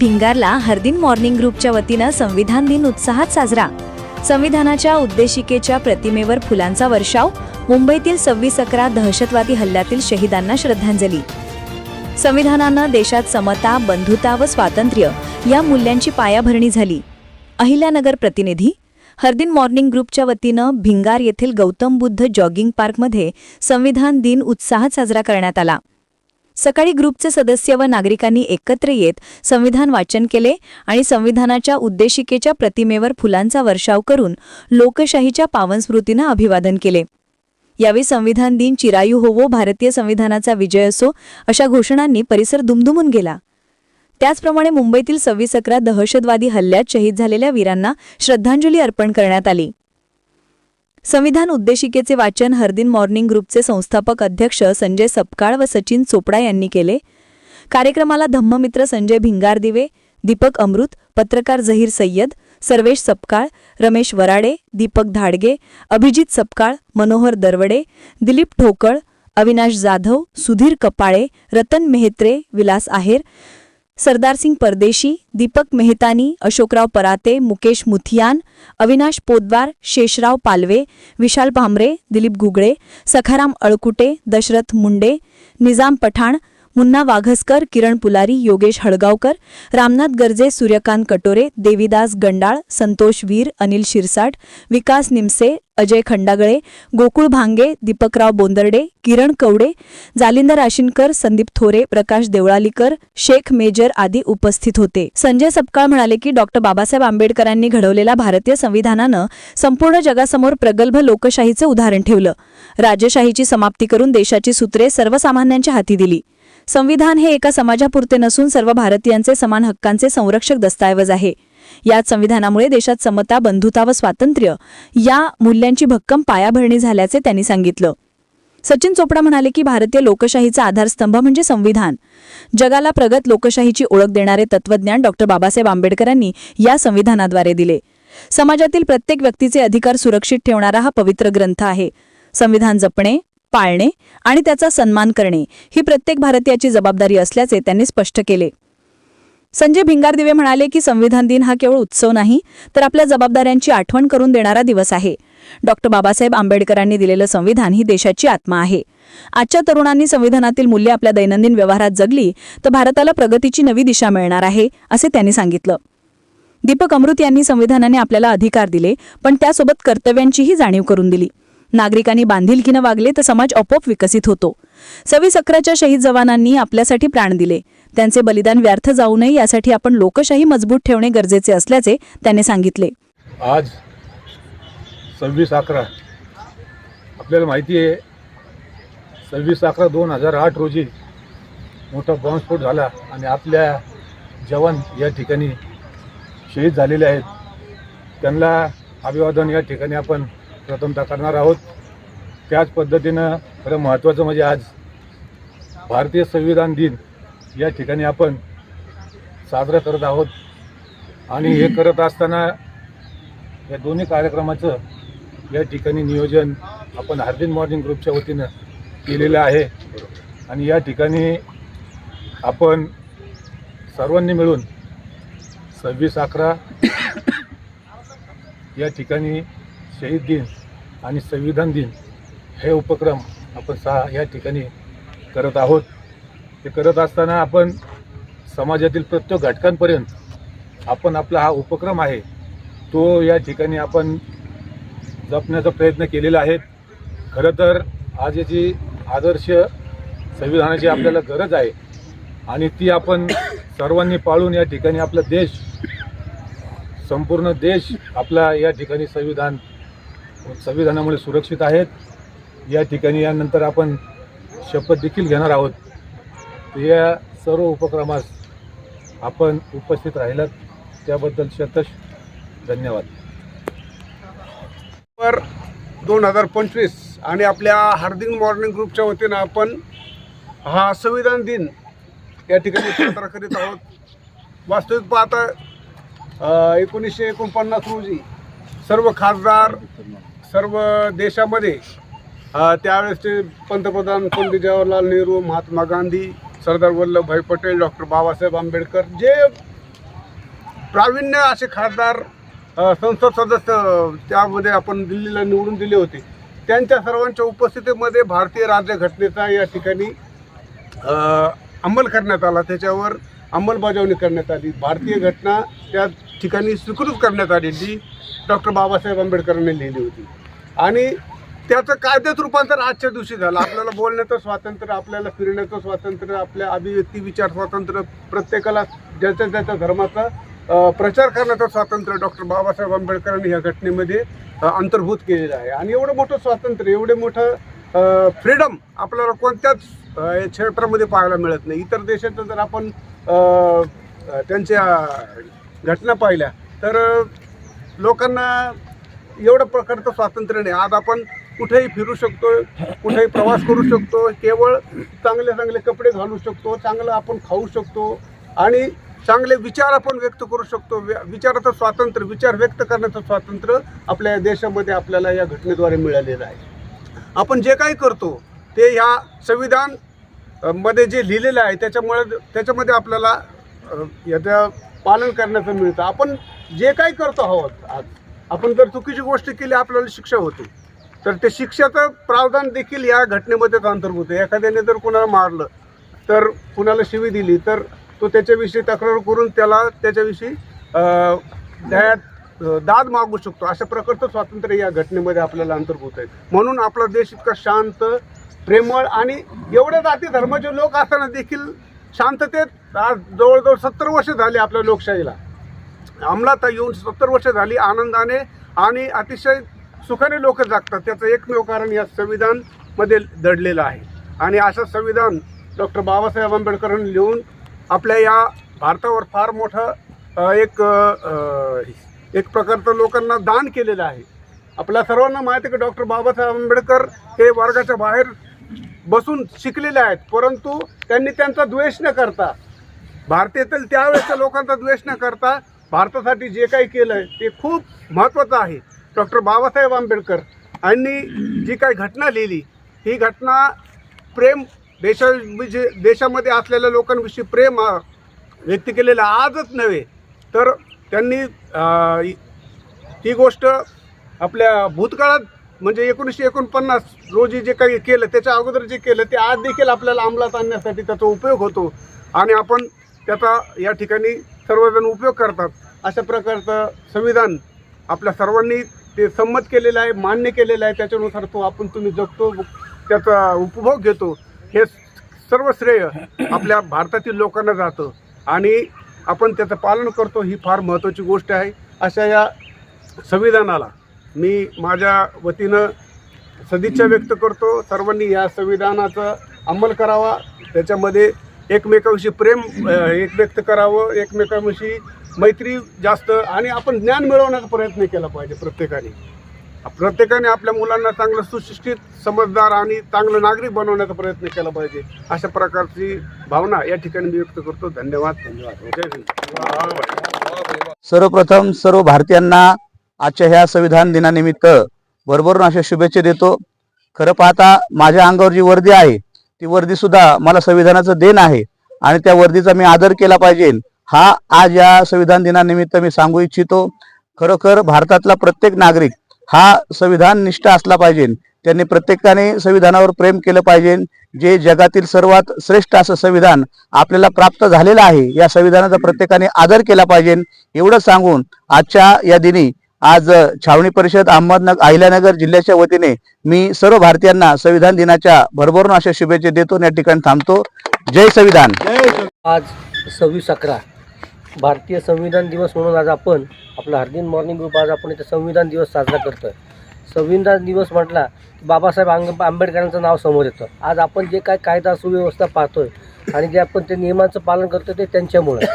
भिंगारला हरदिन मॉर्निंग ग्रुपच्या वतीनं संविधान दिन उत्साहात साजरा. संविधानाच्या उद्देशिकेच्या प्रतिमेवर फुलांचा वर्षाव मुंबईतील सव्वीस अकरा दहशतवादी हल्ल्यातील शहीदांना श्रद्धांजली. संविधानानं देशात समता बंधुता व स्वातंत्र्य या मूल्यांची पायाभरणी झाली. अहिल्यानगर प्रतिनिधी हरदिन मॉर्निंग ग्रुपच्या वतीनं भिंगार येथील गौतम बुद्ध जॉगिंग पार्कमध्ये संविधान दिन उत्साहात साजरा करण्यात आला. सकाळी ग्रुपचे सदस्य व नागरिकांनी एकत्र येत संविधान वाचन केले आणि संविधानाच्या उद्देशिकेच्या प्रतिमेवर फुलांचा वर्षाव करून लोकशाहीच्या पावनस्मृतीनं अभिवादन केले. यावेळी संविधान दिन चिरायू होवो भारतीय संविधानाचा विजय असो अशा घोषणांनी परिसर दुमदुमून गेला. त्याचप्रमाणे मुंबईतील सव्वीस अकरा दहशतवादी हल्ल्यात शहीद झालेल्या वीरांना श्रद्धांजली अर्पण करण्यात आली. संविधान उद्देशिकेचे वाचन हरदिन मॉर्निंग ग्रुपचे संस्थापक अध्यक्ष संजय सपकाळ व सचिन चोपडा यांनी केले. कार्यक्रमाला धम्ममित्र संजय भिंगारदिवे दीपक अमृत पत्रकार झहीर सय्यद सर्वेश सपकाळ रमेश वराडे दीपक धाडगे अभिजित सपकाळ मनोहर दरवडे दिलीप ठोकळ अविनाश जाधव सुधीर कपाळे रतन मेहत्रे विलास आहेर सरदारसिंग परदेशी दीपक मेहतानी अशोकराव पराते मुकेश मुथियान अविनाश पोद्वार शेषराव पालवे विशाल भामरे दिलीप गुगळे सखाराम अळकुटे दशरथ मुंडे निजाम पठाण मुन्ना वाघसकर किरण पुलारी योगेश हळगावकर रामनाथ गर्जे सूर्यकांत कटोरे देविदास गंडाळ संतोष वीर अनिल शिरसाट विकास निमसे अजय खंडागळे गोकुळ भांगे दीपकराव बोंदर्डे किरण कवडे जालिंदर आशिनकर संदीप थोरे प्रकाश देवळालीकर शेख मेजर आदी उपस्थित होते. संजय सपकाळ म्हणाले की डॉक्टर बाबासाहेब आंबेडकरांनी घडवलेल्या भारतीय संविधानानं संपूर्ण जगासमोर प्रगल्भ लोकशाहीचे उदाहरण ठेवलं. राजशाहीची समाप्ती करून देशाची सूत्रे सर्वसामान्यांच्या हाती दिली. संविधान हे एका समाजापुरते नसून सर्व भारतीयांचे समान हक्कांचे संरक्षक दस्तऐवज आहे. याच संविधानामुळे देशात समता बंधुता व स्वातंत्र्य या मूल्यांची भक्कम पायाभरणी झाल्याचे त्यांनी सांगितलं. सचिन चोपडा म्हणाले की भारतीय लोकशाहीचा आधारस्तंभ म्हणजे संविधान. जगाला प्रगत लोकशाहीची ओळख देणारे तत्वज्ञान डॉक्टर बाबासाहेब आंबेडकरांनी या संविधानाद्वारे दिले. समाजातील प्रत्येक व्यक्तीचे अधिकार सुरक्षित ठेवणारा हा पवित्र ग्रंथ आहे. संविधान जपणे पाळणे आणि त्याचा सन्मान करणे ही प्रत्येक भारतीयाची जबाबदारी असल्याचे त्यांनी स्पष्ट केले. संजय भिंगारदिवे म्हणाले की संविधान दिन हा केवळ उत्सव नाही तर आपल्या जबाबदाऱ्यांची आठवण करून देणारा दिवस आहे. डॉक्टर बाबासाहेब आंबेडकरांनी दिलेलं संविधान ही देशाची आत्मा आहे. आजच्या तरुणांनी संविधानातील मूल्य आपल्या दैनंदिन व्यवहारात जगली तर भारताला प्रगतीची नवी दिशा मिळणार आहे असे त्यांनी सांगितलं. दीपक अमृत यांनी संविधानाने आपल्याला अधिकार दिले पण त्यासोबत कर्तव्यांचीही जाणीव करून दिली. नागरिकांनी बांधिलकीनं वागले तर समाज आपोआप विकसित होतो. सव्वीस अकराच्या शहीद जवानांनी आपल्यासाठी प्राण दिले. त्यांचे बलिदान व्यर्थ जाऊ नये यासाठी आपण लोकशाही मजबूत ठेवणे गरजेचे असल्याचे त्यांनी सांगितले. आज सव्वीस अकरा. आपल्याला माहिती आहे सव्वीस अकरा दोन हजार आठ रोजी मोठा बॉम्बस्फोट झाला आणि आपल्या जवान या ठिकाणी शहीद झालेले आहेत. त्यांना अभिवादन या ठिकाणी आपण प्रथमतः करणार आहोत. त्याच पद्धतीनं खरं महत्त्वाचं म्हणजे आज भारतीय संविधान दिन या ठिकाणी आपण साजरा करत आहोत. आणि हे करत असताना या दोन्ही कार्यक्रमाचं या ठिकाणी नियोजन आपण हार्दिन मॉर्निंग ग्रुपच्या वतीनं केलेलं आहे. आणि या ठिकाणी आपण सर्वांनी मिळून सव्वीस अकरा या ठिकाणी शहीद दिन आणि संविधान दिन हे उपक्रम आपण सहा या ठिकाणी करत आहोत. ते करत असताना आपण समाजातील प्रत्येक घटकांपर्यंत आपण आपला हा उपक्रम आहे तो या ठिकाणी आपण जपण्याचा प्रयत्न केलेला आहे. खरं तर आज याची आदर्श संविधानाची आपल्याला गरज आहे आणि ती आपण सर्वांनी पाळून या ठिकाणी आपला देश संपूर्ण देश आपला या ठिकाणी संविधान संविधानामुळे सुरक्षित आहेत. या ठिकाणी यानंतर आपण शपथ देखील घेणार आहोत. या सर्व उपक्रमास आपण उपस्थित राहिलात. त्याबद्दल शतश धन्यवाद. दोन हजार पंचवीस आणि आपल्या हार्दिक मॉर्निंग ग्रुपच्या वतीनं आपण हा संविधान दिन या ठिकाणी साजरा करीत आहोत. वास्तविक पाहता एकोणीसशे एकोणपन्नास रोजी सर्व खासदार सर्व देशामध्ये त्यावेळेसचे पंतप्रधान पंडित जवाहरलाल नेहरू महात्मा गांधी सरदार वल्लभभाई पटेल डॉक्टर बाबासाहेब आंबेडकर जे प्रावीण्य असे खासदार संसद सदस्य त्यामध्ये आपण दिल्लीला निवडून दिले होते त्यांच्या सर्वांच्या उपस्थितीमध्ये भारतीय राज्यघटनेचा या ठिकाणी अंमल करण्यात आला. त्याच्यावर अंमलबजावणी करण्यात आली. भारतीय घटना त्या ठिकाणी स्वीकृत करण्यात आली जी डॉक्टर बाबासाहेब आंबेडकरांनी लिहिली होती. आणि त्याचं कायद्यात रूपांतर आजच्या दिवशी झालं. आपल्याला बोलण्याचं स्वातंत्र्य आपल्याला फिरण्याचं स्वातंत्र्य आपल्या अभिव्यक्ती विचार स्वातंत्र्य प्रत्येकाला ज्याच्या त्याच्या धर्माचा प्रचार करण्याचं स्वातंत्र्य डॉक्टर बाबासाहेब आंबेडकरांनी या घटनेमध्ये अंतर्भूत केलेलं आहे. आणि एवढं मोठं स्वातंत्र्य एवढं मोठं फ्रीडम आपल्याला कोणत्याच क्षेत्रामध्ये पाहायला मिळत नाही. इतर देशाचं जर आपण त्यांच्या घटना पाहिल्या तर लोकांना एवढं प्रकारचं स्वातंत्र्य नाही. आज आपण कुठेही फिरू शकतो कुठेही प्रवास करू शकतो केवळ चांगले चांगले कपडे घालू शकतो चांगलं आपण खाऊ शकतो आणि चांगले विचार आपण व्यक्त करू शकतो. विचाराचं स्वातंत्र्य विचार व्यक्त करण्याचं स्वातंत्र्य आपल्या देशामध्ये आपल्याला या घटनेद्वारे मिळालेलं आहे. आपण जे काही करतो ते ह्या संविधानमध्ये जे लिहिलेलं आहे त्याच्यामुळे त्याच्यामध्ये आपल्याला याचं पालन करण्याचं मिळतं. आपण जे काही करतो आहोत आज आपण जर चुकीची गोष्ट केली आपल्याला शिक्षा होते. तर ते शिक्षाचं प्रावधान देखील या घटनेमध्येच अंतर्भूत आहे. एखाद्याने जर कुणाला मारलं तर कुणाला शिवी दिली तर तो त्याच्याविषयी तक्रार करून त्याला त्याच्याविषयी न्यायात दाद मागू शकतो. अशा प्रकारचं स्वातंत्र्य या घटनेमध्ये आपल्याला अंतर्भूत आहे. म्हणून आपला देश इतका शांत प्रेमळ आणि एवढ्या जाती धर्माचे लोक असताना देखील शांततेत आज जवळजवळ सत्तर वर्ष झाले आपल्या लोकशाहीला. अंमलात येऊन सत्तर वर्ष झाली आनंदाने आणि अतिशय सुखाने लोक जागतात. त्याचं एकमेव कारण या संविधानमध्ये दडलेलं आहे. आणि असं संविधान डॉक्टर बाबासाहेब आंबेडकरांनी लिहून आपल्या या भारतावर फार मोठं एक एक प्रकारचं लोकांना दान केलेलं आहे. आपल्या सर्वांना माहिती आहे की डॉक्टर बाबासाहेब आंबेडकर हे वर्गाच्या बाहेर बसून शिकलेले आहेत. परंतु त्यांनी त्यांचा द्वेष न करता भारतातील त्यावेळेच्या लोकांचा द्वेष न करता भारतासाठी जे काही केलं ते खूप महत्त्वाचं आहे. डॉक्टर बाबासाहेब आंबेडकर यांनी जी काही घटना लिहिली ही घटना प्रेम देशा म्हणजे देशामध्ये असलेल्या लोकांविषयी प्रेम व्यक्त केलेलं आजच नव्हे तर त्यांनी ती ही गोष्ट आपल्या भूतकाळात म्हणजे एकोणीसशे एकोणपन्नास रोजी जे काही केलं त्याच्या अगोदर जे केलं ते आज देखील आपल्याला अंमलात आणण्यासाठी त्याचा उपयोग होतो. आणि आपण त्याचा या ठिकाणी सर्वजण उपयोग करतात. अशा प्रकारचं संविधान आपल्या सर्वांनी ते संमत केलेलं आहे मान्य केलेलं आहे. त्याच्यानुसार तो आपण तुम्ही जगतो त्याचा उपभोग घेतो. हे सर्व श्रेय आपल्या भारतातील लोकांना जातं. आणि आपण त्याचं पालन करतो ही फार महत्त्वाची गोष्ट आहे. अशा या संविधानाला मी माझ्या वतीनं सदिच्छा व्यक्त करतो. सर्वांनी या संविधानाचा अंमल करावा. त्याच्यामध्ये एकमेकांशी प्रेम एक व्यक्त करावं एकमेकांविषयी मैत्री जास्त आणि आपण ज्ञान मिळवण्याचा प्रयत्न केला पाहिजे प्रत्येकाने. प्रत्येकाने आपल्या मुलांना चांगलं सुशिक्षित समजदार आणि चांगलं नागरिक बनवण्याचा प्रयत्न केला पाहिजे. अशा प्रकारची भावना या ठिकाणी मी व्यक्त करतो. धन्यवाद धन्यवाद. सर्वप्रथम सर्व भारतीयांना आजच्या ह्या संविधान दिनानिमित्त भरभरून अशा शुभेच्छा देतो. खरं पाहता माझ्या अंगावर जी वर्दी आहे ती वर्दी सुद्धा मला संविधानाचं देण आहे आणि त्या वर्दीचा मी आदर केला पाहिजे. हा आज या संविधान दिनानिमित्त मी सांगू इच्छितो खरोखर भारतातला प्रत्येक नागरिक हा संविधान निष्ठ असला पाहिजे. त्यांनी प्रत्येकाने संविधानावर प्रेम केलं पाहिजे. जे जगातील सर्वात श्रेष्ठ असं संविधान आपल्याला प्राप्त झालेलं आहे या संविधानाचा प्रत्येकाने आदर केला पाहिजे. एवढं सांगून आजच्या या दिनी आज छावणी परिषद अहमदनगर अहिल्यानगर जिल्ह्याच्या वतीने मी सर्व भारतीयांना संविधान दिनाच्या भरभरून अशा शुभेच्छा देतो आणि या ठिकाणी थांबतो. जय संविधान. आज सव्वीस अकरा. भारतीय संविधान दिवस म्हणून आज आपण आपला हरदिन मॉर्निंग ग्रुप आज आपण इथे संविधान दिवस साजरा करतो आहे संविधान दिवस म्हटला की बाबासाहेब आंग आंबेडकरांचं नाव समोर येतं. आज आपण जे काय कायदा सुव्यवस्था पाहतोय आणि जे आपण ते नियमांचं पालन करतो ते त्यांच्यामुळे.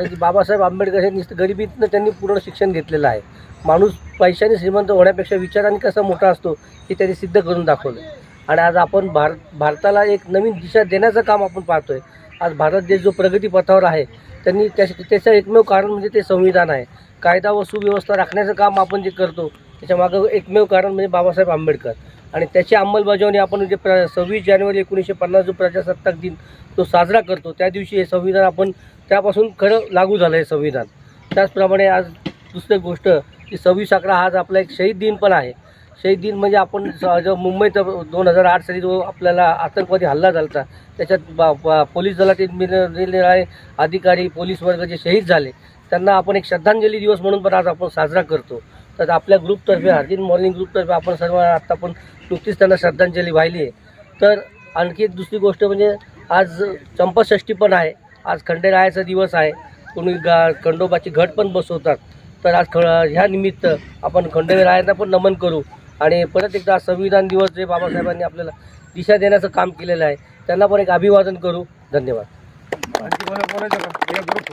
कारण की बाबासाहेब आंबेडकर हे नुसतं गरिबीतनं त्यांनी पूर्ण शिक्षण घेतलेलं आहे. माणूस पैशाने श्रीमंत होण्यापेक्षा विचाराने कसा मोठा असतो हे त्यांनी सिद्ध करून दाखवलं. आणि आज आपण भार भारताला एक नवीन दिशा देण्याचं काम आपण पाहतोय. आज भारत देश जो प्रगतीपथावर आहे त्यांनी त्या त्याचं एकमेव कारण म्हणजे ते संविधान आहे. कायदा व सुव्यवस्था राखण्याचं काम आपण जे करतो त्याच्यामागं एकमेव कारण म्हणजे बाबासाहेब आंबेडकर. आणि त्याची अंमलबजावणी आपण जे प्र सव्वीस जानेवारी एकोणीसशे पन्नास जो प्रजासत्ताक दिन तो साजरा करतो त्या दिवशी हे संविधान आपण त्यापासून खरं लागू झालं आहे संविधान. त्याचप्रमाणे आज दुसरी गोष्ट की सव्वीस अकरा हा आपला एक शहीद दिन पण आहे. शहीद दिन म्हणजे आपण स- मुंबईत दोन हजार आठ साली जो आपल्याला आतंकवादी हल्ला झाला त्याच्यात बा- पोलीस दलातील निर- निरनिराळे अधिकारी पोलीस वर्ग जे शहीद झाले त्यांना आपण एक श्रद्धांजली दिवस म्हणून पण आज आपण साजरा करतो. तर आपल्या ग्रुपतर्फे हार्दिन मॉर्निंग ग्रुपतर्फे आपण सर्व आत्ता पण नुकतीच त्यांना श्रद्धांजली वाहिली आहे. तर आणखी एक दुसरी गोष्ट म्हणजे आज चंपाषष्ठी पण आहे. आज खंडेरायाचा दिवस आहे. कोणी गा खंडोबाची घट पण बसवतात. तर आज ख ह्या निमित्त आपण खंडेरायांना पण नमन करू. आणि परत एकदा संविधान दिवस जे बाबासाहेबांनी आपल्याला दिशा देण्याचं काम केलेलं आहे त्यांना पण एक अभिवादन करू. धन्यवाद.